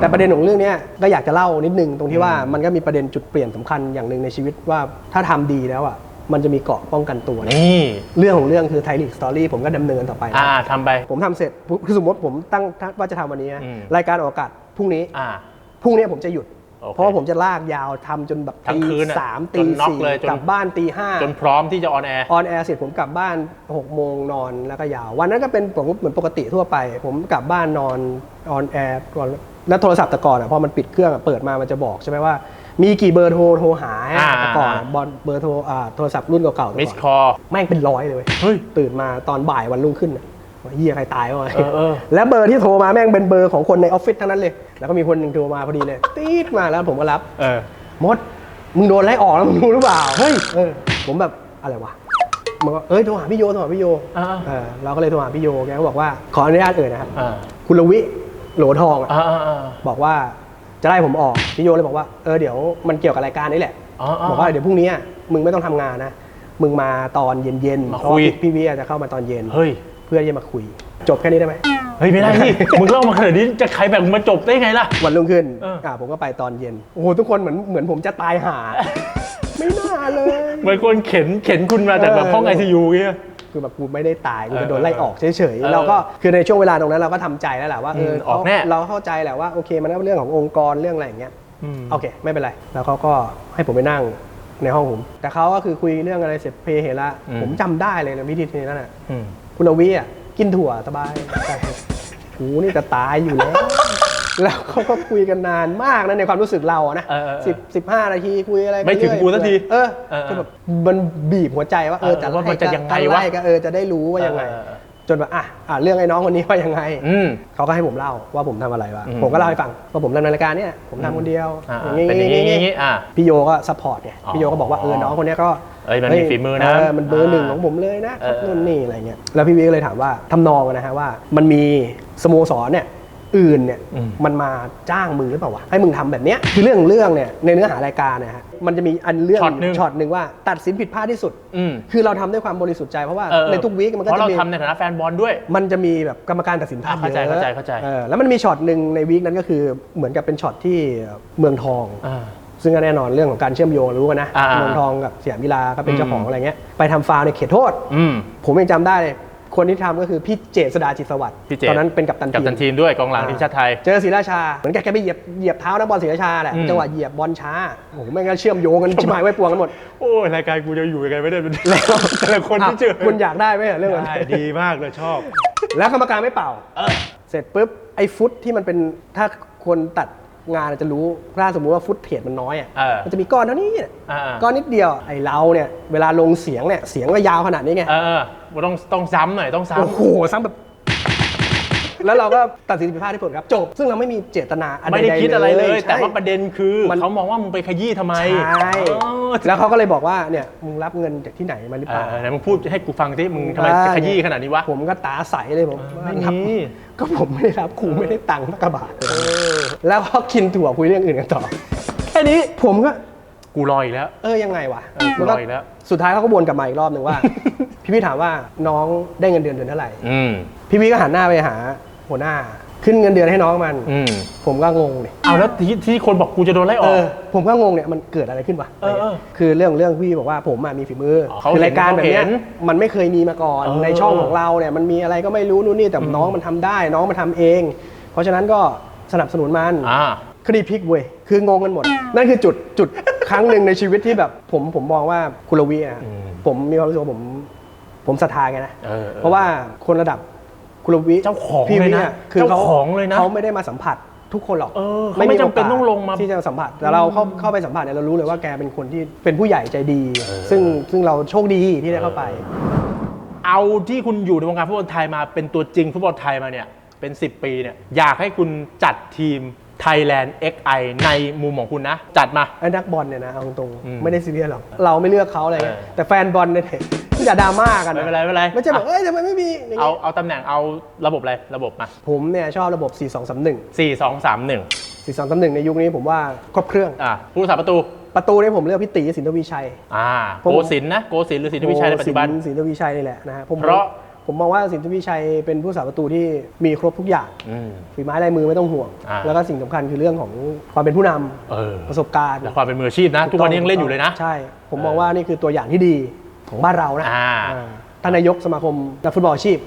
แต่ประเด็นของเรื่องเนี้ยก็อยากจะเล่านิดนึงตรงที่ว่ามันก็มีประเด็นจุดเปลี่ยนสำคัญอย่างหนึ่งในชีวิตว่าถ้าทำดีแล้วอะมันจะมีเกราะป้องกันตัวนะนี่เรื่องของเรื่องคือไทยลีกสตอรี่ผมก็ดำเนินต่อไปนะอ่าทำไป ผมทำเสร็จคือสมมติผมตั้งว่าจะทำวันนี้นะอืมรายการออกอากาศพรุ่งนี้อ่าพรุ่งนี้ผมจะหยุดโอเคเพราะว่าผมจะลากยาวทำจนแบบทั้งตีคืนอะสามจตีนน็อกสี่เลยจนกลับบ้านตีห้าจนพร้อมที่จะออนแอร์ออนแอร์เสร็จผมกลับบ้าน6กโมงนอนแล้วก็ยาว วันนั้นก็เป็นผมเหมือนปกติทั่วไป ผมกลับบ้านนอนออนแอร์ก่อน แล้วโทรศัพท์แต่ก่อนอะพอมันปิดเครื่องอะเปิดมามันจะบอกใช่ไหมว่า มีกี่เบอร์โทรโทรหาอ่า แต่ก่อนอะบอลเบอร์โทรอ่าโทรศัพท์รุ่นเก่าๆแต่มิสก่อนคอแม่งเป็นร้อยเลยเว้ยเฮ้ยตื่นมาตอนบ่ายวันรุ่งขึ้นอะว่าเฮียใครตายวะเออเออ แล้วเบอร์ที่โทรมาแม่งเป็นเบอร์ของคนในออฟฟิศทั้งนั้นเลย แล้วก็มีคนหนึ่งโทรมาพอดีเลยตีดมาแล้วผมก็รับ เออ มด มึงโดนไล่ออกแล้วมึงรู้หรือเปล่า เฮ้ย เออ ผมแบบอะไรวะ มันก็เอ้ย โทรหาพี่โย โทรหาพี่โย อ่า เออ เราก็เลยโทรหาพี่โย แกก็บอกว่า ขออนุญาตเอ่ยนะครับ อ่า คุณลวิ โหลทองอะอ่าอ่าอ่า บอกว่าจะไล่ผมออกพี่โยเลยบอกว่าเออเดี๋ยวมันเกี่ยวกับรายการนี้แหละอ๋ออ๋อบอกว่าเดี๋ยวพรุ่งนี้อะมึงไม่ต้องทำงานนะมึงมาตอนเย็นๆมาเพราะว่าคุยพี่พี่วิจะเข้ามาตอนเย็นเฮ้ย เพื่อที่จะมาคุย จบแค่นี้ได้ไหมเฮ้ยไม่ได้พี่ มึงเล่ามาขนาดนี้จะใครแบบมึงมาจบได้ไงล่ะ วันรุ่งขึ้นเอออ่อ่าผมก็ไปตอนเย็นโอ้โหทุกคนเหมือนเหมือนผมจะตายห่า ไม่น่าเลย เหมือนคนเข็นเข็นคุณมาจากแบบห้องไอซียูเงี้ย คือแบบกูไม่ได้ตายกูเออจะโดนไล่ออกเฉยเออๆเราก็คือในช่วงเวลาตรงนั้นเราก็ทำใจแล้วแหละว่าเออมออกแน่เราเข้าใจแหละว่าโอเคมันก็เป็นเรื่องขององค์กรเรื่องอะไรอย่างเงี้ยอืมโอเค ไม่เป็นไร แล้วเขาก็ให้ผมไปนั่งในห้องผม แต่เขาก็คือคุยเรื่องอะไรเสร็จเพลเฮระอืมผมจำได้เลยนะวิธีนี้นั่นน่ะอืมคุณลวีอะกินถั่วสบายหูนี่จะตายอยู่แล้ว แล้วเขาก็คุยกันนานมากนะในความรู้สึกเราอะนะเออเออเออสิบสิบห้านาทีคุยอะไรไม่ถึงกูสักทีเออเออเออคือแบบมันบีบหัวใจว่าเออเออจะว่ามันจะยังไงวะล่ก็เออจะได้รู้ว่ายังไง เออเออ จนแบบอะอะเรื่องไอ้น้องคนนี้ว่ายังไง อืม เขาก็ให้ผมเล่าว่าผมทำอะไรวะอืม ผมก็เล่าให้ฟังว่าผมทำในรายการเนี่ยผมทำคนเดียวอ่าอย่างเป็นอย่างงี้อย่างงี้อ่า พี่โยก็ซัพพอร์ตไงอ๋อพี่โยก็บอกว่าเออน้องคนเนี้ยก็เอ้ยมันมีฝีมือนะเมันเบอร์หนึ่งอ่าของผมเลยนะเออ นู่นนี่อะไรเงี้ยแล้วพี่วิก็เลยถามว่าทำนองนะฮะว่า มันมีสโมสรเนี่ย อื่นเนี่ยอืมมันมาจ้างมึงหรือเปล่าวะให้มึงทำแบบเนี้ยคือเรื่องของเรื่องเนี่ยในเนื้อหารายการเนี่ยฮะมันจะมีอันเรื่องช็อตหนึ่งช็อตหนึ่งว่าตัดสินผิดพลาดที่สุดอืมคือเราทำด้วยความบริสุทธิ์ใจเพราะว่าเออในทุกวีคมันก็เพราะจะเรามีทำในฐานะแฟนบอลด้วย มันจะมีแบบกรรมการตัดสินพลาดอะเข้าใจยอะเข้าใจเข้าใจออแล้วมันมีช็อตหนึ่งในวีคนั้นก็คือเหมือนกับเป็นช็อตที่เมืองทองอ่าซึ่งก็แน่นอนเรื่องของการเชื่อมโยงรู้กันนะอ่าเมืองทองกับสยามกีฬาก็เป็นเจ้าของอืมอะไรเงี้ยไปทำฟาวล์ในเขตโทษอืมผมยังจำได้เลย คนที่ทำก็คือพี่เจษดาจิตสวัสดิ์พี่เจตอนนั้นเป็นกัปตันกับทีตันมทีมด้วยกองหลังทีมชาติไทย เจอศรีราชา เหมือนแกแกไปเหยียบเหยียบเท้านักบอลศรีราชาแหละอืม จังหวะเหยียบบอลช้าโอ้โหแม่งก็เชื่อมโยงกันชิบหายไว้ปวงกันหมดโอ้ยรายการกูจะอยู่ยังไงไม่ได้แล้วแต่ละคนที่เจอคุณอยากได้ไหมเรื่องนั้น ได้ดีมากเลยชอบ แล้วกรรมการไม่เป่าเออเสร็จปุ๊บไอ้ฟุตที่มันเป็นถ้าคนตัดงานจะรู้ถ้าสมมุติว่าฟุตเทรดมันน้อยอะ เออมันจะมีก้อนเท่านี้เนี่ยอ่าก้อนนิดเดียว ไอ้เราเนี่ยเวลาลงเสียงเนี่ยเสียงก็ยาวขนาดนี้ไง เออเออมัน ต้องต้องซ้ำหน่อยต้องซ้ำโอ้โหซ้ำแบบ แล้วเราก็ตัดสินผิดพลาดที่ผลครับ จบ ซึ่งเราไม่มีเจตนาอะไม่ได้คิดอะไรเลย ใช่ แต่ว่าประเด็นคือมัน เขามองว่ามึงไปขยี้ทำไมใช่เออแล้วเขาก็เลยบอกว่าเนี่ยมึงรับเงินจากที่ไหนมาหรือเอเปล่าอไหนมึงพูดให้กูฟังที่มึงทำไมขยี้ขนาดนี้วะ ผมก็ตาใสเลยผมเออไม่รับมี ก็ผมไม่ได้รับครูไม่ได้ตังค์สักกระบาทแล้วก็กินถั่วคุยเรื่องอื่นกันต่อ แค่นี้ผมก็ กูรออีกแล้ว เออยังไงวะเออกูรออีกแล้ว สุดท้ายเขาก็วนกลับมาอีกรอบหนึ่งว่า พี่พี่ถามว่าน้องได้เงินเดือนเดือนเท่าไหร่อืมพี่พี่ก็หันหน้าไปหาหัวหน้า ขึ้นเงินเดือนให้น้องมัน อืมผมก็งงเลยเอาแล้วที่ที่คนบอกกูจะโดนไล่อเออก อ ผมก็งงเนี่ยมันเกิดอะไรขึ้นวะเออเออคือเรื่องเรื่องพี่บอกว่าผมอะมีฝีมือเขาคือเห็นรายการแบบเนี้ยเขาเห็นมันไม่เคยมีมาก่อนเออ ในช่องของเราเนี่ยมันมีอะไรก็ไม่รู้นู่นนี่แต่น้องมันทำได้ น้องมันทำเอง เพราะฉะนั้นก็สนับสนุนมัน อ่า คดีพลิกเว้ย คืองงกันหมด นั่นคือจุดจุด ครั้งหนึ่งในชีวิตที่แบบ ผมผมมองว่าคุณลวีอะอืมผมมีความรู้สึกว่าผม ผมศรัทธาแกนะ เออเออเพราะว่าคนระดับคุณลวีเจ้าของพี่เลยวินะเนี่ยคือเจ้าเขาของเลยนะเขาไม่ได้มาสัมผัสทุกคนหรอกเออเขาไม่จำเป็นต้องลงมาที่จะสัมผัสแต่เราเข้าเข้าไปสัมผัสเนี่ยเรารู้เลยว่าแกเป็นคนที่เป็นผู้ใหญ่ใจดี เออ ซึ่งซึ่งเราโชคดีที่ได้เข้าไป เอาที่คุณอยู่ในวงการฟุตบอลไทยมาเป็นตัวจริงฟุตบอลไทยมาเนี่ยเป็น 10 ปีเนี่ยอยากให้คุณจัดทีม Thailand XI ในมุมของคุณนะ จัดมา ไอ้นักบอลเนี่ยนะเอาตรงอืมๆไม่ได้ซีเรียสหรอก เราไม่เลือกเขาอะไรเงี้ยเออแต่แฟนบอลเนี่ย อย่าดราม่ากันไม่เป็นไรไม่เป็นไรไม่ใช่แบบเอ้ยทำไมไม่มีย่งงี้เอาเอาตำแหน่งเอาระบบอะไรระบบมาผมเนี่ยชอบระบบ 4 2 3 1 4 2 3 1 4 2 3 1 ในยุคนี้ผมว่าครบเครื่อง อะผู้รักษาประตูประตูเนี่ยผมเลือกพี่ตีสินทวีชัย อ่าผม โกศินทร์นะโกศินทร์หรือศินทวิชัยในปัจจุบัน โอ้สินทวีชัยนี่แหละนะฮะผมเพราะ ผมมองว่าสินทวีชัยเป็นผู้สาประตูที่มีครบทุกอย่าง อืม ฝีไม้ลายมือไม่ต้องห่วง อ่า แล้วก็สิ่งสำคัญคือเรื่องของความเป็นผู้นำเออประสบการณ์และความเป็นมืออาชีพนะ ทุกวันนี้ยังเล่นอยู่เลยนะ ใช่ ผมมองว่านี่คือตัวอย่างที่ดี ของบ้านเรานะอ่า อ่าท่านนายกสมาคมนักฟุตบอลอาชีพ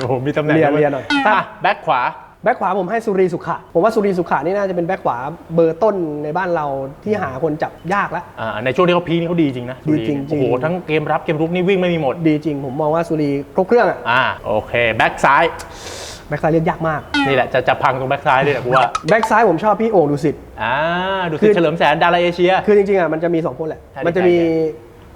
โอ้โหมีตำแหน่งเรียนด้วเรียนหน่อยอะแบ็คขวา แบ็คขวาผมให้สุรีสุขะผมว่าสุรีสุขะนี่น่าจะเป็นแบ็คขวาเบอร์ต้นในบ้านเราที่หาคนจับยากแล้ว อ่าในช่วงที่เขาพีคนี่เขาดีจริงนะดีจริงๆ โอ้โห ทั้งเกมรับเกมรุกนี่วิ่งไม่มีหมด ดีจริง ผมมองว่าสุรีครบเครื่องอะอ่า โอเค แบ็คซ้าย แบ็คซ้ายเรียกยากมาก นี่แหละจะจะพังตรงแบ็คซ้ายเลยแหละกูว่า แบ็คซ้ายผมชอบพี่โอ่งดุสิต อ่า ดูคืสิอ เฉลิมแสนดาราเอเชีย คือจริงๆอะมันจะมีสองคนแหละ ใช่มันจะมี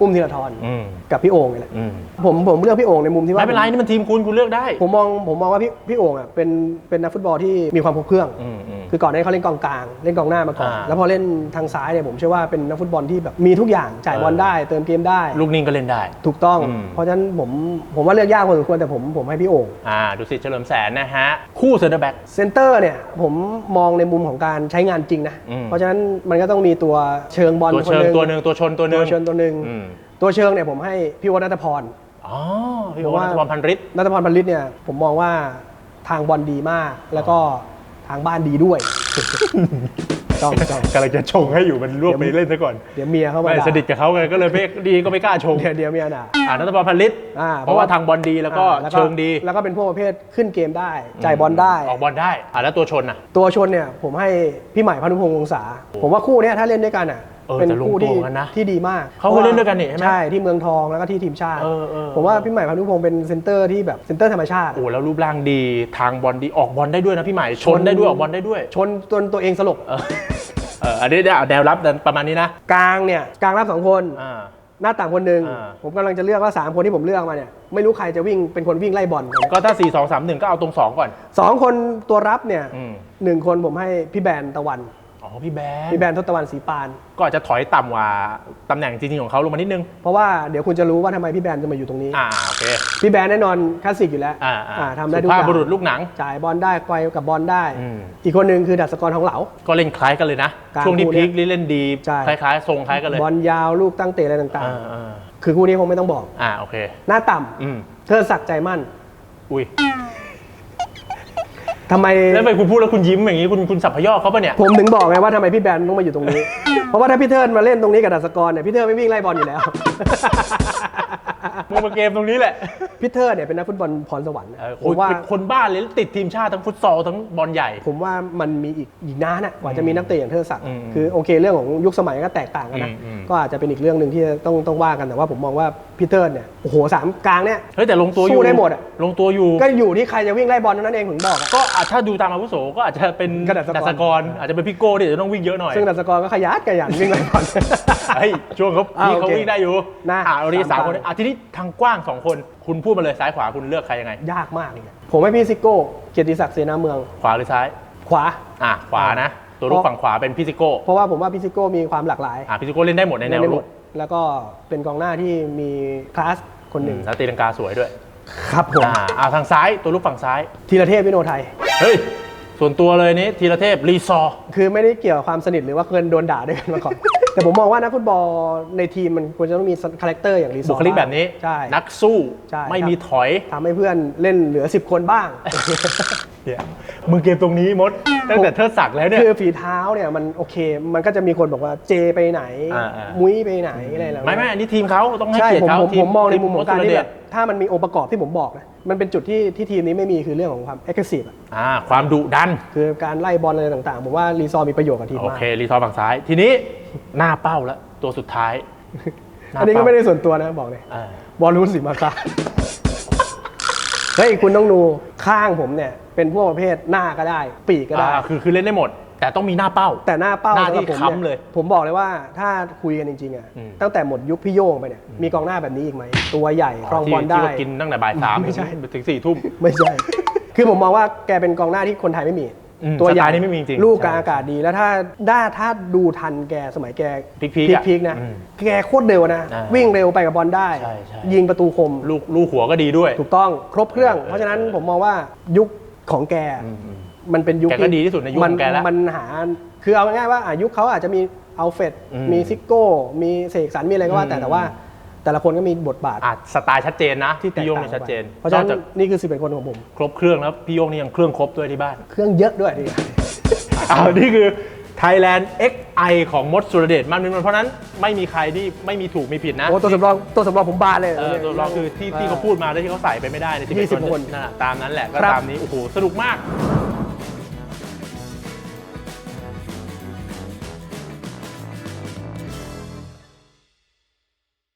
อุ้มธีรทรอืมกับพี่โอ่งนี่แหละอืมผมผมเลือกพี่โอ่งในมุมที่ว่าไม่เป็นไรนี่มันทีมคุณคุณเลือกได้ผมมองผมมองว่าพี่พี่โอ่งอะเป็นเป็นนักฟุตบอลที่มีความครบเครื่อง อืมอืม คือก่อนหน้านี้เขาเล่นกองกลาง เล่นกองหน้ามาก่อน อ่า แล้วพอเล่นทางซ้ายเนี่ยผมเชื่อว่าเป็นนักฟุตบอลที่แบบมีทุกอย่างจ่ายบอลเออได้ เติมเกมได้ลูกนิ่งก็เล่นได้ ถูกต้อง อืม เพราะฉะนั้นผมผมว่าเลือกยากพอสมควรแต่ผมผมให้พี่โอ่ง อ่าดูสิเฉลิมแสนนะฮะ คู่เซนเตอร์แบ็ก เซนเตอร์เนี่ยผมมองในมุมของการใช้งานจริงนะ อืม เพราะฉะนั้นมันก็ต้องมีตัวเชิงบอลตัวคนเชิงหนึ่งตัวหนึ่งตัวชนตัวหนึ่ตังวเชิงตัวหนึ่งอืม ตัวเชิงเนี่ยผมให้พี่วัฒนพร อ๋อพี่เพโอราะว่า นัทพรพันฤทธิ์นัทพรพันลิตเนี่ยผมมองว่าทางบอลดีมาก แล้วก็ทางบ้านดีด้วยต้องต้องกำลังจะชงให้อยู่มันรวบไปเล่นซะก่อนเดี๋ยวเมียเข้ามาไม่ด่าสนิทกับเขาไงก็เลยไม่ดีก็ไม่กล้าชงเดี๋ยวเดี๋ยวเมียด่า อ่านัทพรพันฤทธิ์อ่าเพราะว่า ทางบอลดีแล้วก็อ่าเชิงดีแล้วก็เป็นพวกประเภทขึ้นเกมได้จ่ายบอลได้ ออกบอลได้อ่าแล้วตัวชนอะ ตัวชนเนี่ยผมให้พี่ใหม่พานุพงษ์วงศาผมว่าคู่เนี้ยถ้าเล่นด้วยกันอะ เออเป็นแต่ลงคู่ที่ตัวกันนะที่ดีมากเขาเคยเล่นด้วยกันนี่ใช่ไหมใช่ที่เมืองทองแล้วก็ที่ทีมชาติเออเออ ผมว่าพี่ใหม่พานุพงษ์เป็นเซนเตอร์ที่แบบเซนเตอร์ธรรมชาติ โอ้แล้วรูปร่างดีทางบอลดีออกบอลได้ด้วยนะพี่ใหม่ชนได้ด้วยออกบอลได้ด้วยชนจนตัวเองสลบเออเอออันนี้เนี่ยแนวรับประมาณนี้นะกลางเนี่ยกลางรับสองคน อ่า หน้าต่างคนหนึ่งอ่า ผมกำลังจะเลือกว่า3คนที่ผมเลือกมาเนี่ยไม่รู้ใครจะวิ่งเป็นคนวิ่งไล่บอลก็ถ้า 4 2 3 1 ก็เอาตรง 2 ก่อน สองคนตัวรับเนี่ยอืม หนึ่งคนผมให้พี่แบนตะวัน อ๋อพี่แบนพี่แบนทศตะวันสีปาน ก็อาจจะถอยต่ำกว่าตำแหน่งจริงๆของเขาลงมานิดนึง เพราะว่าเดี๋ยวคุณจะรู้ว่าทำไมพี่แบนจะมาอยู่ตรงนี้ อ่าโอเค พี่แบนแน่นอนคลาสสิกอยู่แล้วอ่าอ่าอ่าทำได้สุทุกอภาพย่างบุรุษลูกหนัง จ่ายบอลได้ไกวกับบอลได้อืมอีกคนหนึ่งคือดัชกรทองเหลา ก็เล่นคล้ายกันเลยนะกลางช่วงที่คู่เนี่พียคเล่นดีใช่คล้ายๆทรงคล้ายกันเลย บอลยาวลูกตั้งเตะอะไรต่างอ่าอ่าๆคือคู่นี้คงไม่ต้องบอก อ่าโอเค หน้าต่ำอืมเธอศักดิ์ใจมั่น อุ้ย ทำไม แล้วทำไมคุณพูดแล้วคุณยิ้มอย่างนี้คุณคุณสับพยอกเขาปะเนี่ย ผมถึงบอกไงว่าทำไมพี่แบนต้องมาอยู่ตรงนี้ เพราะว่าถ้าพี่เทิร์นมาเล่นตรงนี้กับดัชกรเนี่ยพี่เทิร์นไม่วิ่งไล่บอลอยู่แล้ว มึงมาเกมตรงนี้แหละพี่เทิร์นเนี่ยเป็นนักฟุตบอลพรสวรรค์นะเออผมว่าเป็นคนบ้าเลยติดทีมชาติทั้งฟุตซอลทั้งบอลใหญ่ ผมว่ามันมีอีกอีกนานน่ะกว่าจะมีนักเตะอย่างเทิดศักดิ์อืมคือโอเคเรื่องของยุคสมัยก็แตกต่างกันนะอืมอืม ก็อาจจะเป็นอีกเรื่องหนึ่งที่ต้องต้องว่ากันแต่ว่าผมมองว่า พี่เทิร์นเนี่ยโอ้โหสามกลางเนี่ยเฮ้ยแต่ลงตัวอยู่สู้ได้หมดอะลงตัวอยู่ก็อยู่ที่ใครจะวิ่งไล่บอลเท่านั้นเองผมบอกอะ ก็อาจถ้าดูตามอาวุโสก็อาจจะเป็นก็ดัชกรดัชกร อาจจะเป็นพี่โก้ที่จะต้องวิ่งเยอะหน่อยซึ่งดัชกรก็ขยันขยันวิ่งไล่บอล เฮ้ยช่วงเขาอ่าพี่เขาโอเควิ่งได้อยู่นะอ่าวันนี้สาสามมคคนนอะทีนี้ทางกว้างสองคน คุณพูดมาเลยซ้ายขวาคุณเลือกใครยังไง ยากมากเลยผมให้พี่ซิโก้เกียรติศักดิ์เสนาเมืองขวาหรือซ้าย ขวา อะขวานะ ตัวลูกฝั่งขวาเป็นพี่ซิโก้เพราะว่าผมว่าพี่ซิโก้มีความหลากหลาย อะพี่ซิโก้เล่นได้หมดในแนวเล่นได้หรุมกด แล้วก็เป็นกองหน้าที่มีคลาสคนหนึ่งแล้วตีลังกาสวยด้วยครับผมอ่าอ่าทางซ้ายตัวลูกฝั่งซ้ายธีรเทพวิโนไทย เฮ้ยส่วนตัวเลยนี้ธีรเทพรีซอร์คือไม่ได้เกี่ยวกับความสนิทหรือว่าเคยโดนด่าด้วยกันมาก่อน แต่ผมมองว่านักฟุตบอลในทีมมันควรจะต้องมีคาแรคเตอร์อย่างรีซอบุร์คลิกแบบนี้ ใช่ นักสู้ ใช่ ไม่มีถอยทำให้เพื่อนเล่นเหลือ 10 คนบ้าง เนี่ยมึงเกมตรงนี้มดตั้งแต่เทิดศักดิ์แล้วเนี่ย คือฝีเท้าเนี่ยมันโอเค มันก็จะมีคนบอกว่าเจไปไหน อ่าอ่ามุ้ยไปไหนอะไรแล้วไม่ไม่อันนี้ทีมเขาต้องให้ใช่เกียรผมติเขาผมทีผมมองในมุมของการที่ทีแบบถ้ามันมีองค์ประกอบที่ผมบอกนะมันเป็นจุดที่ที่ทีมนี้ไม่มีคือเรื่องของความเอ็กซ์ซีฟอ่าความดุดัน คือการไล่บอลอะไรต่างๆ ผมว่ารีซอร์มีประโยชน์กับทีมโอมาก เครีซอร์ฝั่งซ้าย ทีนี้หน้าเป้าแล้วตัวสุดท้ายหาอันนี้ก็เป้าไม่ได้ส่วนตัวนะบอกเลยอ่าบอลลูนสีมาคา เฮ้ยคุณต้องดูข้างผมเนี่ย เป็นพวกประเภทหน้าก็ได้ ปีกก็ได้ อ่าคือคือเล่นได้หมด แต่ต้องมีหน้าเป้า แต่หน้าเป้าหน้าที่สำรับผมค้ำเลยผมบอกเลยว่าถ้าคุยกันจริงๆอะอืม ตั้งแต่หมดยุคพี่โย่งไปเนี่ยมีกองหน้าแบบนี้อีกไหมตัวใหญ่ครองที่บอลได้ ที่ว่ากินตั้งแต่บ่ายสามไม่ใช่ ถึงสี่ทุ่ม ไม่ใช่ คือผมมองว่าแกเป็นกองหน้าที่คนไทยไม่มีอืม ตัวใหญ่สไตล์นี้ไม่มีจริงลูกใช่กลางอากาศดีแล้วถ้าถ้าถ้าดูทันแกสมัยแกพีคๆอะพีคๆนะอืมแกโคตรเร็วนะอ่าวิ่งเร็วไปกับบอลได้ใช่ใช่ยิงประตูคมลูกลูกหัวก็ดีด้วย ถูกต้องครบเครื่องเออเพราะฉะนั้นผมมองว่ายุคของแกอืมอืมมันเป็นยุคแกก็ดีที่สุดในยุคมัของแกแล้วมันหาคือเอาง่ายๆว่าอะยุคเขาอาจจะมีอัลเฟรดอืมมีซิโก้มีเสกสรรมีอะไรก็ว่าแต่อืมแต่ว่า แต่ละคนก็มีบทบาทอาจสไตล์ชัดเจนนะที่แตกพี่โยงต่างเนี่ยชัดเจนเพราะฉะนั้นนอกจากนี่คือ11คนของผม ครบเครื่องแล้วพี่โยงนี่ยังเครื่องครบด้วยที่บ้าน เครื่องเยอะด้วยดี อ้าวนี่คือ Thailand XI ของมดสุรเดชมันเป็นเพราะฉะนั้นไม่มีใครที่ไม่มีถูกมีผิดนะโอ้ตัวสำรองตัวสำรองผมบานเลย เออตัวรองคือที่ที่เขาพูดมาแล้วที่เขาใส่ไปไม่ได้ในที่ยี่สิบคน นั่นแหละตามนั้นแหละก็ครับ ตามนี้โอ้โหสนุกมาก